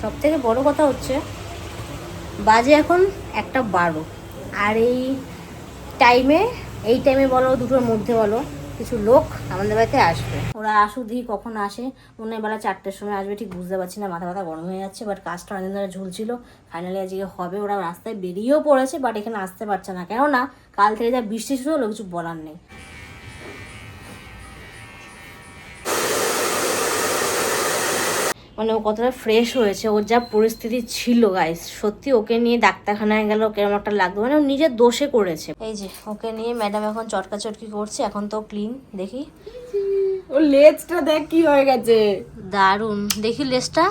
সব থেকে বড় কথা হচ্ছে, বাজে এখন একটা বারো। আর এই টাইমে এই টাইমে বলো, দুটোর মধ্যে বলো, কিছু লোক আমাদের বাড়িতে আসবে। ওরা আসুক দিই কখন আসে। মনে হয় বেলা চারটের সময় আসবে, ঠিক বুঝতে পারছি না, মাথা ব্যথা গরম হয়ে যাচ্ছে বাট কাজটা অনেকদিন ধরে ঝুলছিল। ফাইনালি আজকে হবে, ওরা রাস্তায় বেরিয়েও পড়েছে বাট এখানে আসতে পারছে না। কেননা, কাল থেকে যা বৃষ্টি শুরু হলো, কিছু বলার নেই। মানে ও কতটা ফ্রেশ হয়েছে ওর যা পরিস্থিতি ছিল গাইস সত্যি ওকে নিয়ে ডাক্তারখানায় গেল কেরম একটা লাগতো মানে ও নিজের দোষে করেছে। এই যে ওকে নিয়ে ম্যাডাম এখন চটকা চটকি করছে এখন তো ক্লিন দেখি। ওর লেজটা দেখ কি হয়ে গেছে। দারুণ দেখি লেসটা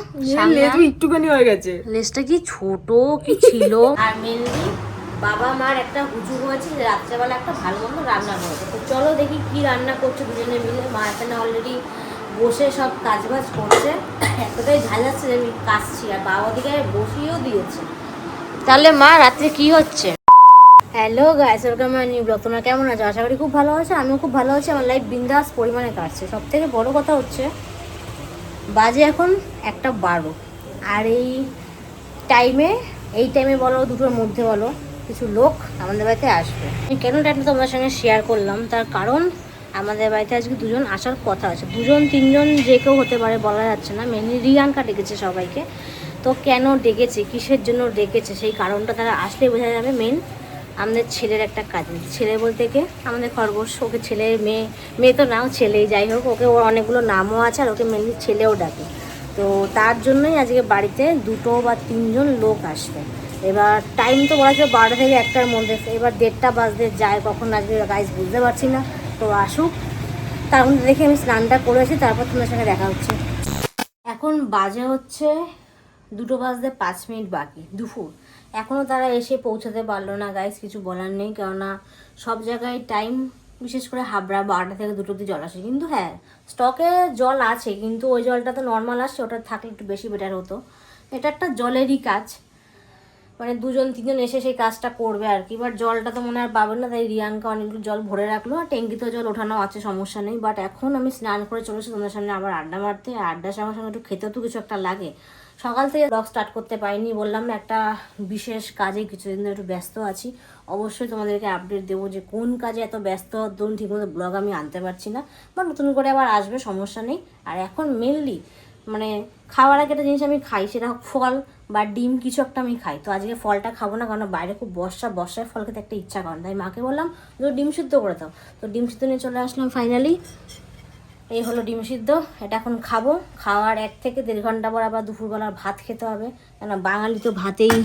লেজ একটুখানি হয়ে গেছে। লেসটা কি ছোট কি ছিল? আর মেনলি বাবা মার একটা হুজু হয়েছে রাত্রেবেলা একটা ভালো মন্দ রান্না করেছে। তো চলো দেখি কি রান্না করছে দুজনে মিলে মা এখানে অলরেডি বসে সব কাজবাজ করছে। এতটাই ঝাল যাচ্ছে যে আমি কাশছি আর বাবা দিকে বসিয়েও দিয়েছে। তাহলে মা রাত্রে কি হচ্ছে? Hello guys welcome my new blog তোমরা কেমন আছো? আশা করি খুব ভালো আছে আমিও খুব ভালো আছি। আমার লাইফ বিন্দাস পরিমাণে কাটছে। সব থেকে বড় কথা হচ্ছে বাজে এখন একটা বারো। আর এই টাইমে এই টাইমে বলো দুটোর মধ্যে বলো কিছু লোক আমাদের বাড়িতে আসবে। আমি কেন টাইমটা তোমাদের সঙ্গে শেয়ার করলাম? তার কারণ আমাদের বাড়িতে আজকে দুজন আসার কথা আছে। দুজন, তিনজন যে কেউ হতে পারে বলা যাচ্ছে না। মেনলি রিয়াঙ্কা ডেকেছে সবাইকে। তো কেন ডেকেছে? কিসের জন্য ডেকেছে? সেই কারণটা তারা আসলে বোঝা যাবে মেন আমাদের ছেলের একটা কাজ ছেলে বলতে কে? আমাদের খরগোশ। ওকে ছেলে, মেয়ে মেয়ে তো নাও, ছেলেই যাই হোক। ওকে, ওর অনেকগুলো নামও আছে আর ওকে মেনলি ছেলেও ডাকে। তো তার জন্যই আজকে বাড়িতে দুটো বা তিনজন লোক আসবে। এবার টাইম তো বলা ছিল বারোটা থেকে একটার মধ্যে। এবার দেড়টা বাজতে যায়। কখন আসবে? গাইজ বুঝতে পারছি না। তো আসুক। তার মধ্যে দেখে আমি স্নানটা করে করেছি তারপর তোমার সঙ্গে দেখা হচ্ছে। এখন বাজে হচ্ছে দুটো বাজতে পাঁচ মিনিট বাকি, দুপুর। এখনও তারা এসে পৌঁছাতে পারল না গাইস কিছু বলার নেই। কেননা সব জায়গায় টাইম বিশেষ করে হাবড়া বারোটা থেকে দুটো অব্দি জল আসে। কিন্তু হ্যাঁ স্টকে জল আছে, কিন্তু ওই জলটা তো নর্মাল আসছে, ওটা থাকলে একটু বেশি বেটার হতো। এটা একটা জলেরই কাজ। মানে দুজন, তিনজন এসে সেই কাজটা করবে আর কি। বাট জলটা তো মনে আর পাবেন না, তাই রিয়াঙ্কা অনেকগুলো জল ভরে রাখল। আর ট্যাঙ্কিতেও জল ওঠানো আছে, সমস্যা নেই। বাট এখন আমি স্নান করে চলেছি তোমাদের সামনে আবার আড্ডা মারতে। আর আড্ডার সঙ্গে সঙ্গে একটু খেতেও তো কিছু একটা লাগে। সকাল থেকে ব্লগ স্টার্ট করতে পারিনি, বললাম না, একটা বিশেষ কাজে কিছুদিন ধরে একটু ব্যস্ত আছি। অবশ্যই তোমাদেরকে আপডেট দেবো যে কোন কাজে এত ব্যস্ত ধরুন ঠিকমতো ব্লগ আমি আনতে পারছি না। বা নতুন করে আবার আসবে, সমস্যা নেই। আর এখন মেনলি মানে খাওয়ার আগে একটা জিনিস আমি খাই, সেটা ফল বা ডিম, কিছু একটা আমি খাই। তো আজকে ফলটা খাব না, কারণ বাইরে খুব বর্ষা, বর্ষায় ফল খেতে একটা ইচ্ছা করে তাই মাকে বললাম যে ডিম সিদ্ধ করে দাও। তো ডিম সিদ্ধ নিয়ে চলে আসলাম ফাইনালি এই হলো ডিম সিদ্ধ, এটা এখন খাব। খাওয়ার এক থেকে দেড় ঘণ্টা পর আবার দুপুরবেলা ভাত খেতে হবে। কেন বাঙালি তো ভাতেই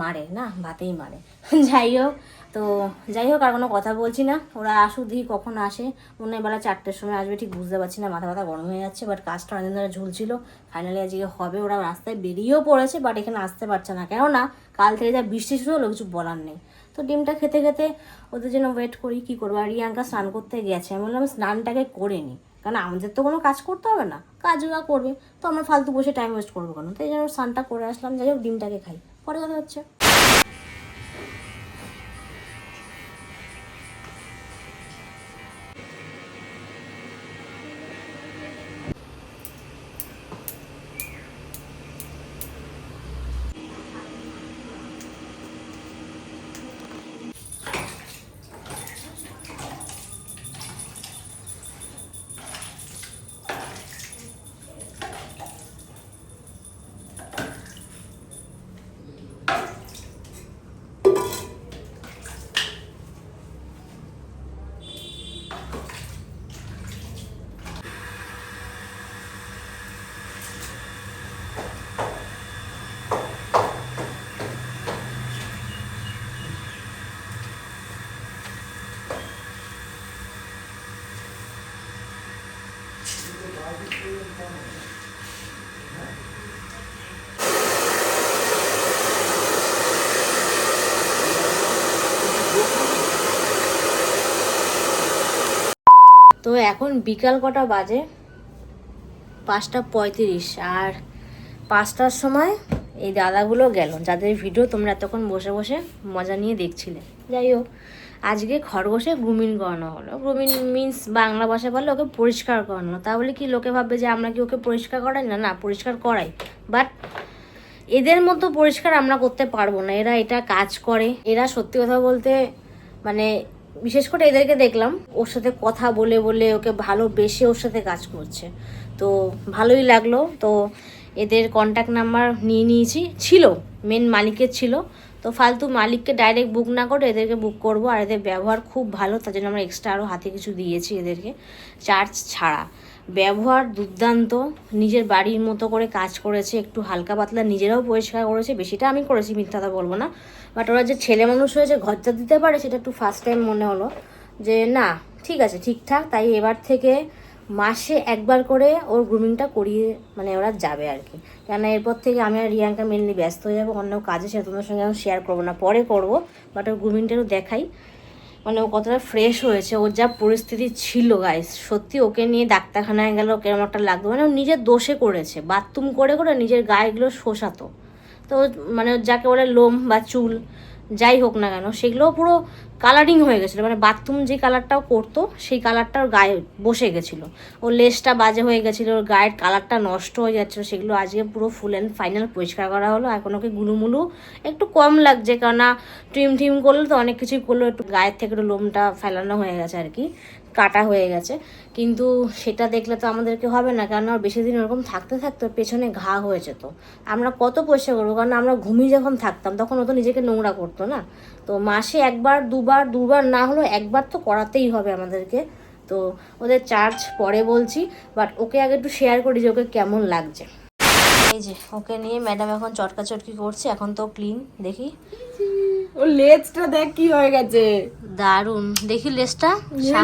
মারে না? ভাতেই মারে। যাই হোক তো যাই হোক, আর কোনো কথা বলছি না। ওরা আসুক দিই কখন আসে। মনে হয় বেলা চারটের সময় আসবে, ঠিক বুঝতে পারছি না। মাথা ব্যথা গরম হয়ে যাচ্ছে বাট কাজটা অনেকদিন ধরে ঝুলছিল। ফাইনালি আজকে হবে, ওরা রাস্তায় বেরিয়েও পড়েছে বাট এখানে আসতে পারছে না। কেননা, কাল থেকে যা বৃষ্টি শুরু হলো, কিছু বলার নেই। তো ডিমটা খেতে খেতে ওদের জন্য ওয়েট করি, কী করব? আর রিয়াঙ্কা স্নান করতে গেছে। আমি বললাম, স্নানটাকে করে নিই কারণ আমাদের তো কোনো কাজ করতে হবে না। কাজ ওরা করবে। তো আমরা ফালতু বসে টাইম ওয়েস্ট করব কেন? তো এই জন্য স্নানটা করে আসলাম। যাই হোক, ডিমটাকে খাই। পরে কথা হচ্ছে। তো এখন বিকাল কটা বাজে? পাঁচটা পঁয়ত্রিশ, আর পাঁচটার সময় এই দাদাগুলো গেল, যাদের ভিডিও তোমরা এতক্ষণ বসে বসে মজা নিয়ে দেখছিলে। যাই হোক আজকে খরগোশে গ্রুমিন করানো হলো। গ্রুমিন মিন্স বাংলা ভাষায় বলে ওকে পরিষ্কার করানো তাহলে কি লোকে ভাববে যে আমরা কি ওকে পরিষ্কার করাই? না না, পরিষ্কার করাই। বাট এদের মতো পরিষ্কার আমরা করতে পারব না। এরা এটা কাজ করে। এরা সত্যি কথা বলতে মানে বিশেষ করে এদেরকে দেখলাম, ওর সাথে কথা বলে বলে ওকে ভালোবেসে ওর সাথে কাজ করছে। তো ভালোই লাগল। তো এদের কন্ট্যাক্ট নাম্বার নিয়ে নিয়েছি। ছিল মেন মালিকের ছিল। তো ফালতু মালিককে ডাইরেক্ট বুক না করে এদেরকে বুক করব। আর এদের ব্যবহার খুব ভালো, তার জন্য আমরা এক্সট্রা আরও হাতে কিছু দিয়েছি এদেরকে চার্জ ছাড়া। ব্যবহার দুর্দান্ত, নিজের বাড়ির মতো করে কাজ করেছে, একটু হালকা পাতলা নিজেরাও পরিষ্কার করেছে, বেশিটা আমি করেছি, মিথ্যা কথা বলব না। বাট ওরা যে ছেলে মানুষ হয়েছে, ঘরটা দিতে পারে, সেটা একটু ফার্স্ট টাইম মনে হলো যে, না, ঠিক আছে ঠিকঠাক তাই এবার থেকে মাসে একবার করে ওর গ্রুমিংটা করিয়ে মানে ওরা যাবে আর কি। কেননা এরপর থেকে আমি আর রিয়াঙ্কা মেনলি ব্যস্ত হয়ে যাব, অন্য কাজে সে তোমাদের সঙ্গে আমি শেয়ার করব না। পরে করব বাট ওর গ্রুমিংটারও দেখাই। মানে ও কতটা ফ্রেশ হয়েছে, ওর যা পরিস্থিতি ছিল গাইস সত্যি ওকে নিয়ে ডাক্তারখানায় গেল কেরম একটা লাগতো। মানে ও নিজের দোষে করেছে, বাথরুম করে করে নিজের গায়েগুলো শোষাতো। তো মানে যাকে বলে লোম বা চুল যাই হোক না কেন সেগুলো পুরো কালারিং হয়ে গেছিল। মানে বাথরুম যে কালারটাও করতো, সেই কালারটা ওর গায়ে বসে গেছিল। ওর লেসটা বাজে হয়ে গেছিল, ওর গায়ের কালারটা নষ্ট হয়ে যাচ্ছিল, সেগুলো আজকে পুরো ফুল অ্যান্ড ফাইনাল পরিষ্কার করা হলো। এখন ওকে গুলুমুলু একটু কম লাগছে, কেননা টিম টিম করলে তো অনেক কিছুই করল, একটু গায়ের থেকে একটু লোমটা ফেলানো হয়ে গেছে আর কি। কাটা হয়ে গেছে। কিন্তু সেটা দেখলে তো আমাদেরকে হবে না কারণ আর বেশি দিন ওরকম থাকতে থাকতে পেছনে ঘা হয়েছে তো। আমরা কত পয়সা করব, কারণ আমরা ঘুমিয়ে যখন থাকতাম তখন ও তো নিজেকে নোংরা করতো না। তো মাসে একবার, দুবার দুবার না হলেও একবার তো করাতেই হবে আমাদেরকে। তো ওদের চার্জ পরে বলছি বাট ওকে আগে একটু শেয়ার করি যে ওকে কেমন লাগছে। এই যে, ওকে নিয়ে ম্যাডাম এখন চটকা চটকি করছে, এখন তো ক্লিন দেখি। ওর লেজটা দেখ কি হয়ে গেছে। দারুণ দেখি লেসটা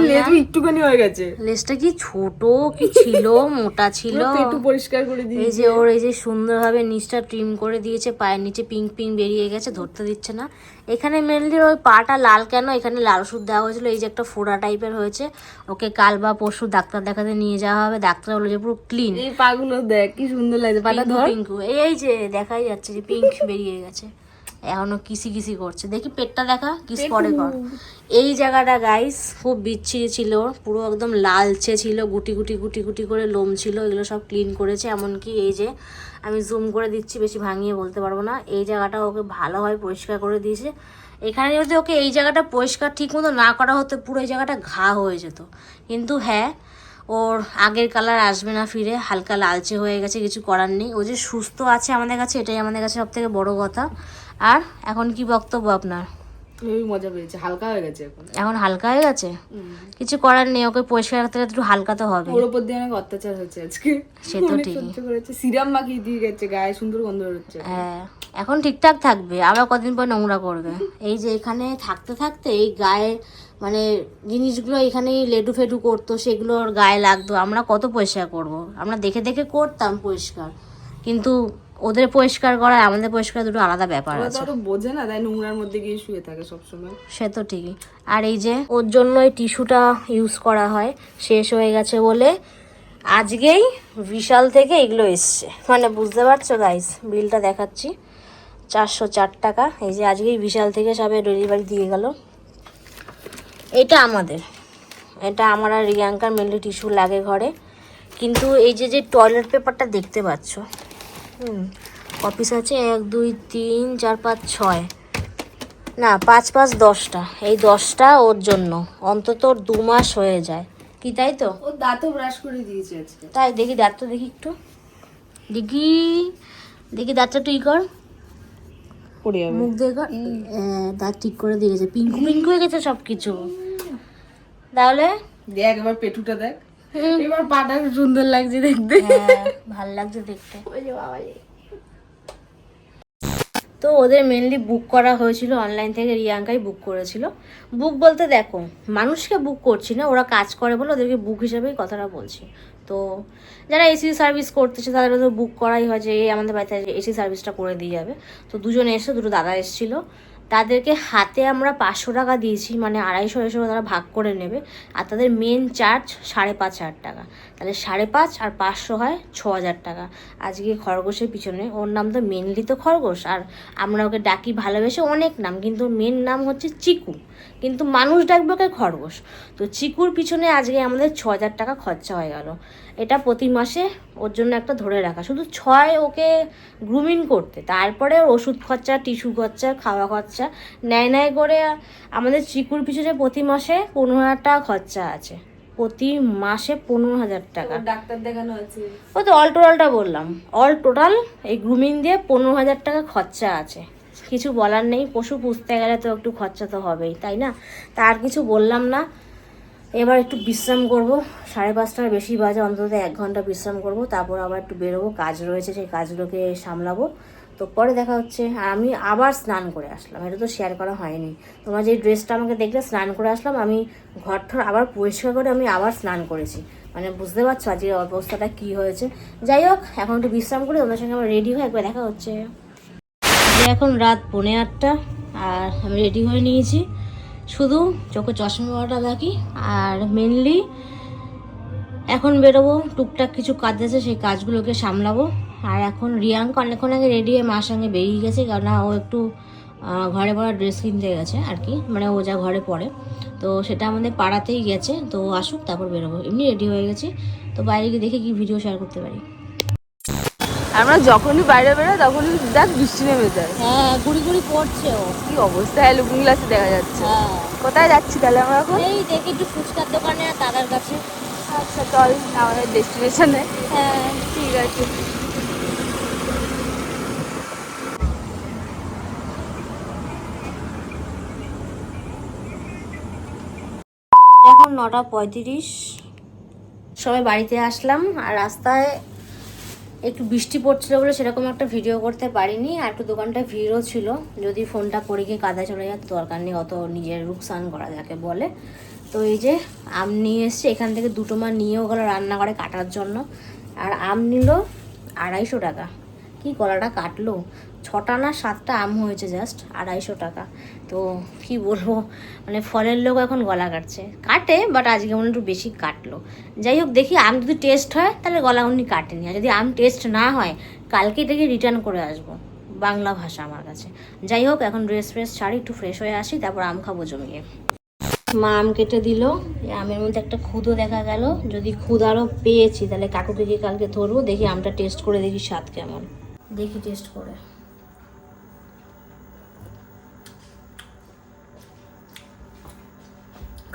লেজ একটুখানি হয়ে গেছে। লেসটা কি ছোট কি ছিল মোটা ছিল? পেটু পরিষ্কার করে এই যে ওর এই যে সুন্দরভাবে নিচটা ট্রিম করে দিয়েছে পায়ের নিচে পিঙ্ক পিঙ্ক বেরিয়ে গেছে ধরতে দিচ্ছে না। এখানে মেনলি ওই পাটা লাল কেন? এখানে লাল ওষুধ দেওয়া হয়েছিল এই যে একটা ফোড়া টাইপের হয়েছে। ওকে কাল বা পরশু ডাক্তার দেখাতে নিয়ে যাওয়া হবে ডাক্তার বলে যে পুরো ক্লিন এই পাগুলো দেখ কি সুন্দর লাগছে। পাটা পিঙ্কু ধর। পিঙ্কু এই যে দেখাই যাচ্ছে যে পিঙ্ক বেরিয়ে গেছে। এখনও কিসি কিসি করছে। দেখি পেটটা দেখা কিস পরে কর। এই জায়গাটা গাইস খুব বিচ্ছিরি ছিল। ওর, পুরো একদম লালচে ছিল গুটি গুটি গুটি গুটি করে লোম ছিল এগুলো সব ক্লিন করেছে। এমনকি এই যে আমি জুম করে দিচ্ছি বেশি ভাঙিয়ে বলতে পারব না। এই জায়গাটা ওকে ভালোভাবে পরিষ্কার করে দিয়েছে। এখানে যদি ওকে এই জায়গাটা পরিষ্কার ঠিক মতো না করা হতো পুরো এই জায়গাটা ঘা হয়ে যেত। কিন্তু হ্যাঁ ওর আগের কালার আসবে না ফিরে হালকা লালচে হয়ে গেছে কিছু করার নেই। ও যে সুস্থ আছে আমাদের কাছে এটাই আমাদের কাছে সব থেকে বড় কথা। আর এখন কি বক্তব্য আপনার? খুবই মজা পেয়েছে হালকা হয়ে গেছে এখন। এখন হালকা হয়ে গেছে? কিছু করার নেই ওকে পরিষ্কার রাখতে একটু হালকা তো হবে। ওর উপর দিয়ে অনেক অত্যাচার হয়েছে আজকে। সে তো ঠিকই। করেছে। সিরাম মাখিয়ে দিয়ে গেছে গায়ে সুন্দর গন্ধ হচ্ছে হ্যাঁ এখন ঠিকঠাক থাকবে আবার কদিন পর নোংরা করবে। এই যে এখানে থাকতে থাকতে এই গায়ে মানে জিনিসগুলো এখানেই লেডু ফেডু করতো সেগুলো ওর গায়ে লাগতো। আমরা কত পরিষ্কার করব। আমরা দেখে দেখে করতাম পরিষ্কার। কিন্তু ওদের পরিষ্কার করা আমাদের পরিষ্কার দুটো আলাদা ব্যাপার আছে। তো বোঝে না তাই নোংরার মধ্যে গিয়ে শুয়ে থাকে সবসময়। সে তো ঠিকই। আর এই যে ওর জন্য এই টিস্যুটা ইউজ করা হয় শেষ হয়ে গেছে বলে আজকেই বিশাল থেকে এগুলো এসছে। মানে বুঝতে পারছ গাইস বিলটা দেখাচ্ছি। চারশো চার টাকা এই যে আজকেই বিশাল থেকে সবে ডেলিভারি দিয়ে গেল। এটা আমাদের। এটা আমার আর রিয়াঙ্কার মেনলি টিস্যু লাগে ঘরে। কিন্তু এই যে যে টয়লেট পেপারটা দেখতে পাচ্ছ হুম অফিস আছে এক দুই তিন চার পাঁচ ছয়। না পাঁচ পাঁচ দশটা। এই দশটা ওর জন্য। অন্তত ওর দু মাস হয়ে যায়। কি তাই তো? ও দাঁতও ব্রাশ করে দিয়েছে তাই দেখি দাঁত তো দেখি একটু। দেখি দেখি দাঁতটা তুই কর। মুখ দিয়ে কর। হ্যাঁ, দাঁত ঠিক করে দিয়ে গেছে পিঙ্কু পিঙ্কু হয়ে গেছে সব কিছু তাহলে? দেখ এবার পেটুটা দেখ। এবার পাটা সুন্দর লাগছে দেখতে। হ্যাঁ ভালো লাগছে দেখতে। তো ওদের মেনলি বুক করা হয়েছিল অনলাইন থেকে রিয়াঙ্কাই বুক করেছিল। বুক বলতে দেখো মানুষকে বুক করছি না ওরা কাজ করে বলে ওদেরকে বুক হিসেবেই কথাটা বলছি। তো যারা এসি সার্ভিস করতেছে তাদের তো বুক করাই হয় যে আমাদের বাড়িতে এসি সার্ভিসটা করে দিয়ে যাবে। তো দুজন এসে দুটো দাদা এসেছিল। তাদেরকে হাতে আমরা পাঁচশো টাকা দিয়েছি মানে আড়াইশো আড়াইশো তারা ভাগ করে নেবে। আর তাদের মেন চার্জ সাড়ে পাঁচ হাজার টাকা। তাহলে সাড়ে পাঁচ আর পাঁচশো হয় ছ হাজার টাকা। আজকে খরগোশের পিছনে, ওর নাম তো মেনলি তো খরগোশ, আর আমরা ওকে ডাকি ভালোবেসে অনেক নাম, কিন্তু মেন নাম হচ্ছে চিকু। কিন্তু মানুষ ডাকবে ওকে খরগোশ। তো চিকুর পিছনে আজকে আমাদের ছ হাজার টাকা খরচা হয়ে গেল। এটা প্রতি মাসে ওর জন্য একটা ধরে রাখা। শুধু ছয় ওকে গ্রুমিং করতে তারপরে ওর ওষুধ খরচা টিস্যু খরচা খাওয়া খরচা ন্যায় ন্যায় করে আমাদের চিকুর পিছনে প্রতি মাসে পনেরো হাজার টাকা খরচা আছে। প্রতি মাসে পনেরো হাজার টাকা। ডাক্তার দেখানো আছে ও তো অল টোটালটা বললাম। অল টোটাল এই গ্রুমিং দিয়ে পনেরো হাজার টাকা খরচা আছে। কিছু বলার নেই, পশু পুষতে গেলে তো একটু খরচা তো হবেই, তাই না? তা আর কিছু বললাম না। এবার একটু বিশ্রাম করব, সাড়ে পাঁচটার বেশি বাজে, অন্তত এক ঘণ্টা বিশ্রাম করব, তারপর আবার একটু বেরোবো, কাজ রয়েছে, সেই কাজগুলোকে সামলাবো। তো পরে দেখা হচ্ছে, আর আমি আবার স্নান করে আসলাম, এটা তো শেয়ার করা হয়নি। তোমরা যে ড্রেসটা আমাকে দেখলে স্নান করে আসলাম, আমি ঘর ঠর আবার পরিষ্কার করে আমি আবার স্নান করেছি। মানে বুঝতে পারছ আজকের অবস্থাটা কি হয়েছে? যাই হোক, এখন একটু বিশ্রাম করে, তোমাদের সঙ্গে আমার রেডি হয়ে একবার দেখা হচ্ছে। এখন রাত পৌনে আটটা, আর আমি রেডি হয়ে নিয়েছি। শুধু চোখে চশমা পরাটা বাকি, আর মেনলি এখন বেরোবো, টুকটাক কিছু কাজ আছে, সেই কাজগুলোকে সামলাবো। আর এখন রিয়াঙ্ক অনেকক্ষণ আগে রেডি হয়ে মার সঙ্গে বেরিয়ে গেছে কারণ ও একটু ঘরে পড়া ড্রেস কিনতে গেছে আর কি মানে ও যা ঘরে পড়ে। তো সেটা আমাদের পাড়াতেই গেছে, তো আসুক, তারপর বেরোবো। এমনি রেডি হয়ে গেছি। তো বাইরে গিয়ে দেখে কি ভিডিও শেয়ার করতে পারি। আমরা যখনই বাইরে বেরোই তখনই দেখ বৃষ্টি নেমে যায়। হ্যাঁ গুড়ি গুড়ি পড়ছে ও। কি অবস্থা লুকিং গ্লাসে দেখা যাচ্ছে। হ্যাঁ। কোথায় যাচ্ছি তাহলে আমরা এখন? এই দেখি একটু ফুচকার দোকানে আর দাদার কাছে। আচ্ছা চল আমাদের ডেস্টিনেশনে হ্যাঁ। ঠিক আছে। এখন নটা পঁয়ত্রিশ। সবাই বাড়িতে আসলাম আর রাস্তায় একটু বৃষ্টি পড়ছিল বলে সেরকম একটা ভিডিও করতে পারিনি, আর একটু দোকানটা ভিড়ও ছিল। যদি ফোনটা পড়ে গিয়ে কাদা চলে যায় দরকার নেই, অত নিজের রুকসান করা যাকে বলে। তো এই যে আম নিয়ে এসছে, এখান থেকে দুটো মা নিয়েও গেলো রান্না করে কাটার জন্য। আর আম নিল আড়াইশো টাকা। কি গলাটা কাটলো? ছটা না সাতটা আম হয়েছে জাস্ট আড়াইশো টাকা। তো কি বলব মানে ফলের লোক এখন গলা কাটছে। কাটে বাট আজকে মনে একটু বেশি কাটলো। যাই হোক, দেখি আম যদি টেস্ট হয়, তাহলে গলা উনি কাটেনি। আর যদি আম টেস্ট না হয়, কালকে এটাকে রিটার্ন করে আসব। বাংলা ভাষা আমার কাছে। যাই হোক, এখন ড্রেস ফ্রেস ছাড়ি একটু ফ্রেশ হয়ে আসি, তারপর আম খাব জমিয়ে মা আম কেটে দিল। আমের মধ্যে একটা খুদও দেখা গেল। যদি আরও পেয়েছি, তাহলে কাকুকে গিয়ে কালকে ধরবো। দেখি আমটা টেস্ট করে দেখি স্বাদ কেমন। দেখি টেস্ট করে।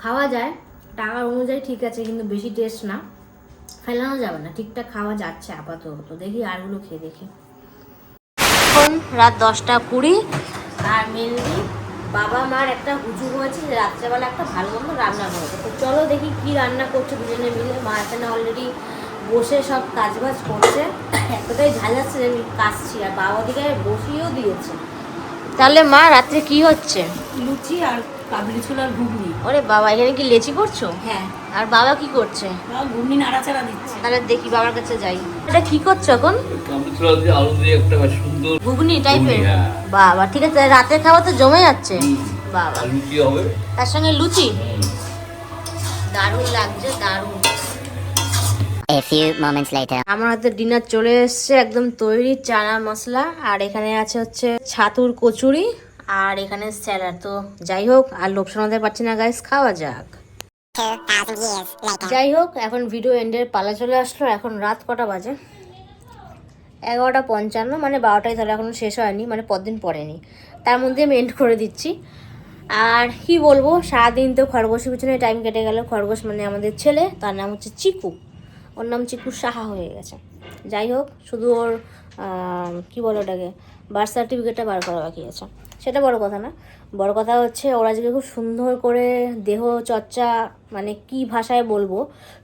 খাওয়া যায় টাকার অনুযায়ী ঠিক আছে কিন্তু বেশি টেস্ট না। ফেলানো যাবে না ঠিকঠাক খাওয়া যাচ্ছে আপাতত। তো দেখি আরগুলো খেয়ে দেখি। এখন রাত দশটা কুড়ি আর মেনলি বাবা মার একটা হুজু হয়েছে যে রাত্রেবেলা একটা ভালো মন্দ রান্না করেছে। তো চলো দেখি কি রান্না করছে দুজনে মিলে। মা এখানে অলরেডি বসে সব কাজবাজ করছে। এতটাই ঝাল যাচ্ছে যে আমি কাশছি আর বাবা ওদিকে বসিয়েও দিয়েছে। তাহলে মা রাত্রে কি হচ্ছে? লুচি আর কাবলি ছোলার ঘুগনি। ওরে বাবা এখানে কি লেচি করছ? হ্যাঁ। আর বাবা কি করছে? ঘুগনি নাড়াচাড়া দিচ্ছে। তাহলে দেখি বাবার কাছে যাই। এটা কি করছ এখন? কাবলি ছোলা দিয়ে আলু দিয়ে একটা সুন্দর ঘুগনি টাইপের হ্যাঁ। বাবা ঠিক আছে রাতে খাওয়া তো জমে যাচ্ছে। বাবা। লুচি হবে? তার সঙ্গে লুচি? দারুণ লাগছে দারুণ। A few moments later. আমার হাতে ডিনার চলে এসছে একদম তৈরি চানা মশলা। আর এখানে আছে হচ্ছে ছাতুর কচুরি। আর এখানে স্যালাড তো যাই হোক আর লোভ শোনাতে পারছি না গাইস খাওয়া যাক। 2,000 years later. যাই হোক এখন ভিডিও এন্ডের পালা চলে আসলো এখন রাত কটা বাজে? এগারোটা পঞ্চান্ন মানে বারোটায় তাহলে এখনও শেষ হয়নি মানে পরদিন পড়েনি। তার মধ্যে আমি এন্ড করে দিচ্ছি। আর কি বলব সারাদিন তো খরগোশের পিছনে টাইম কেটে গেল। খরগোশ মানে আমাদের ছেলে তার নাম হচ্ছে চিকু। ওর নাম চিকু সাহা হয়ে গেছে। যাই হোক শুধু ওর কি বলো ওটাকে বার্থ সার্টিফিকেটটা বার করা বাকি আছে। সেটা বড় কথা না। বড় কথা হচ্ছে ওরা আজকে খুব সুন্দর করে দেহ চর্চা মানে কি ভাষায় বলব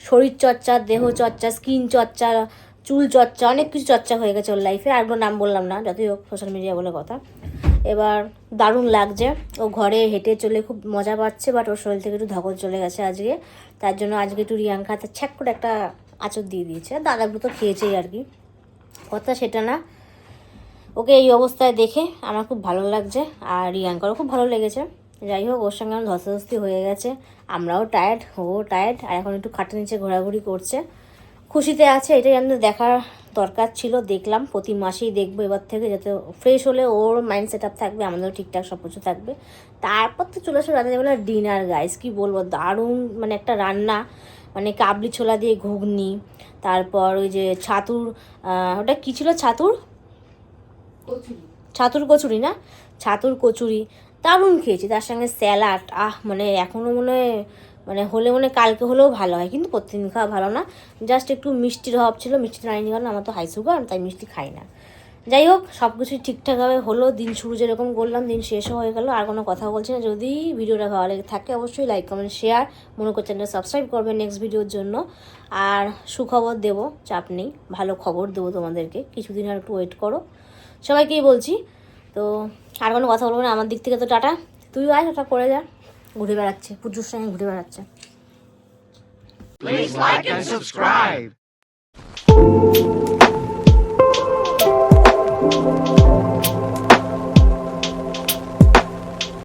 শরীর চর্চা দেহ চর্চা স্কিন চর্চা চুল চর্চা অনেক কিছু চর্চা হয়ে গেছে ওর লাইফে আর কোনো নাম বললাম না যতই হোক সোশ্যাল মিডিয়া বলে কথা। এবার দারুণ লাগছে ও ঘরে হেঁটে চলে খুব মজা পাচ্ছে বাট ওর শরীর থেকে একটু ধকল চলে গেছে আজকে। তার জন্য আজকে একটু রিয়াঙ্কা হাতে ছ্যাক করে একটা আচর দিয়ে দিয়েছে। দাদাগুলো তো খেয়েছেই আর কি। কথা সেটা না ওকে এই অবস্থায় দেখে আমার খুব ভালো লাগছে আর রিয়াঙ্কারও খুব ভালো লেগেছে। যাই হোক, ওর সঙ্গে আমার ধস্তাধস্তি হয়ে গেছে। আমরাও টায়ার্ড ও টায়ার্ড আর এখন একটু খাটের নিচে ঘোরাঘুরি করছে। খুশিতে আছে, এটাই আমাদের দেখার দরকার ছিল, দেখলাম। প্রতি মাসেই দেখব এবার থেকে, যাতে ফ্রেশ হলে ওর মাইন্ড সেট আপ থাকবে, আমাদেরও ঠিকঠাক সব কিছু থাকবে। তারপর তো চলে আসো রাত্রেবেলা ডিনার গাইস কি বলব? দারুণ মানে একটা রান্না মানে কাবলি ছোলা দিয়ে ঘুগনি, তারপর ওই যে ছাতুর ওটা কী ছিল ছাতুর? ছাতুর কচুরি না? ছাতুর কচুরি। দারুণ খেয়েছি। তার সঙ্গে স্যালাড। আহ মানে এখনও মনে মানে হলে মনে কালকে হলেও ভালো হয়। কিন্তু প্রতিদিন খাওয়া ভালো না। জাস্ট একটু মিষ্টির অভাব ছিল। মিষ্টি নাইনি কারণ আমার তো হাই সুগার তাই মিষ্টি খাই না। যাই হোক সব কিছুই ঠিকঠাকভাবে হলো। দিন শুরু যেরকম করলাম, দিন শেষও হয়ে গেল। আর কোনো কথা বলছি না। যদি ভিডিওটা ভালো লেগে থাকে, অবশ্যই লাইক কমেন্ট শেয়ার মনে করছেন চ্যানেলটা সাবস্ক্রাইব করবেন নেক্সট ভিডিওর জন্য। আর সুখবর দেবো, চাপ নেই। ভালো খবর দেবো তোমাদেরকে। কিছুদিন আর একটু ওয়েট করো। সবাইকেই বলছি। তো আর কোনো কথা বলব না, আমার দিক থেকে তো টাটা। তুই আয়, ওটা করে যা। ঘুরে বেড়াচ্ছে, পুজোর সঙ্গে ঘুরে বেড়াচ্ছে। Please like and subscribe.